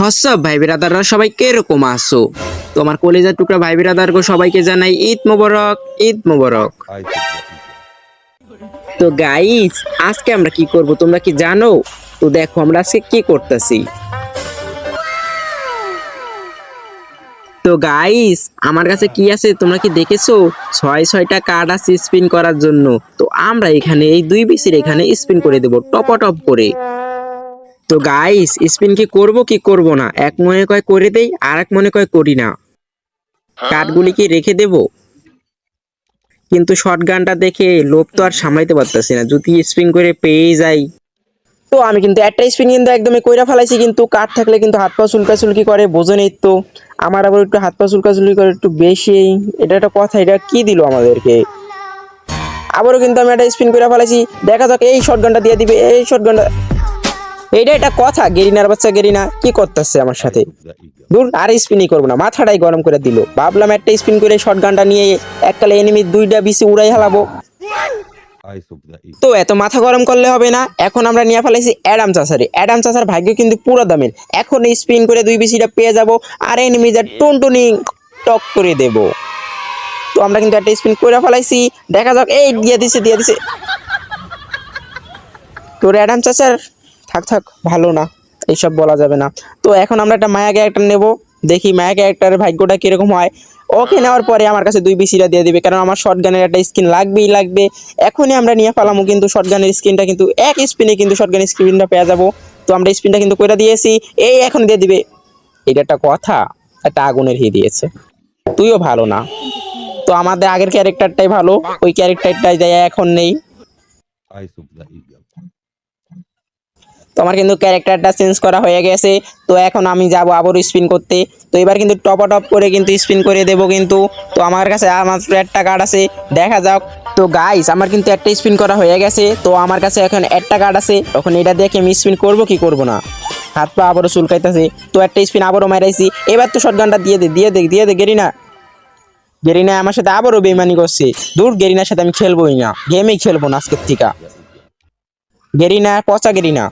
হসব ভাই বিরাদাররা সবাই কীরকম আছো? তোমার কলেজার টুকরা ভাই বিরাদারকে সবাইকে জানাই ঈদ মোবারক ঈদ মোবারক। তো গাইস আজকে আমরা কি করব তোমরা কি জানো? তো দেখো আমরা আজকে কি করতেছি। তো গাইস আমার কাছে কি আছে তোমরা কি দেখেছ? ছয় ছয়টা কার্ড আছে স্পিন করার জন্য। তো আমরা এখানে এই দুই বিসির এখানে স্পিন করে দেব, টপ টপ করে। তো গাইস স্পিন কি করব কি করব না? এক মনে কয় করে দেই আর এক মনে কয় করি না। কার্ডগুলি কি রেখে দেব? কিন্তু শর্ট গানটা দেখে লোভ তো আর সামলাইতে পারতেছি না। যদি স্পিন করে পেয়ে যাই। তো আমি কিন্তু একটা স্পিন কিন্তু একদমই কইরা ফেলাইছি, কিন্তু কাঠ থাকলে কিন্তু হাত পা চুলকা চুলকি করে বোঝেনই তো। আমার আবার একটু হাত পা চুলকা চুলকি করে একটু বেশি। এটা একটা কথা, এটা কি দিল আমাদেরকে? আবারও কিন্তু আমি একটা স্পিন করে ফেলাইছি। দেখা যাক এই শর্ট গানটা দিয়ে দিবে, এই শর্ট গানটা এইটা একটা কথা, গেরিনার বাচ্চা গেরিনা কি করতেছে আমার সাথে? দূর আর স্পিনই করব না, মাথাটাই গরম করে দিল। ভাবলাম একটা স্পিন করে শর্ট গানটা নিয়ে এককালে এনিমি দুইটা বিসি উড়াই হালাবো। তো এত মাথা গরম করলে হবে না, এখন আমরা নিয়ে ফেলাইছি অ্যাডাম চাষারে অ্যাডাম চাষার ভাগ্য কিন্তু পুরো দামের। এখন স্পিন করে দুই বিসিটা পেয়ে যাব, আর এনিমিজার টুনটুনি টক করে দেব। তো আমরা কিন্তু একটা স্পিন করে ফেলাইছি, দেখা যাক, এই, দিয়ে দিছে দিয়ে দিছে। তোর অ্যাডাম চাচার থাক থাক, ভালো না, এইসব বলা যাবে না। তো এখন আমরা একটা মায়া ক্যারেক্টার নেব, দেখি মায়া ক্যারেক্টারের ভাগ্যটা কীরকম হয়। ওকে নেওয়ার পরে আমার কাছে দুই বিসিটা দিয়ে দিবে, কারণ আমার শর্ট গানের একটা স্ক্রিন লাগবেই লাগবে। এখনই আমরা নিয়ে ফেলামো কিন্তু শর্ট গানের স্কিনটা কিন্তু, এক স্পিনে কিন্তু শর্ট গানের স্ক্রিনটা পেয়ে যাব। তো আমরা স্পিনটা কিন্তু করে দিয়েছি, এই এখন দিয়ে দিবে। এটা একটা কথা, একটা আগুনের হি দিয়েছে। তুইও ভালো না। তো আমাদের আগের ক্যারেক্টারটাই ভালো, ওই ক্যারেক্টারটাই দেয় এখন নেই। তো আমার কিন্তু ক্যারেক্টারটা চেঞ্জ করা হয়ে গেছে। তো এখন আমি যাব আবার স্পিন করতে। তো এবার কিন্তু টপ টপ করে কিন্তু স্পিন করে দেব কিন্তু। তো আমার কাছে আর মাত্র একটা কার্ড আছে, দেখা যাক। তো গাইস আমার কিন্তু একটা স্পিন করা হয়ে গেছে। তো আমার কাছে এখন একটা কার্ড আছে। তখন এটা দেখে আমি স্পিন করব কি করব না। হাত পা আবারও চুলকাইতেছে। তো একটা স্পিন আবারও মারাইছি। এবার তো শটগানটা দিয়ে দে দিয়ে দে দিয়ে দে গেরি না গেরিনা আমার সাথে আবারও বেমানি করছে। দূর গেরিনার সাথে আমি খেলবোই না। গেমেই খেলব না আজকের থেকে। গেরিনা, পচা গেরিনা।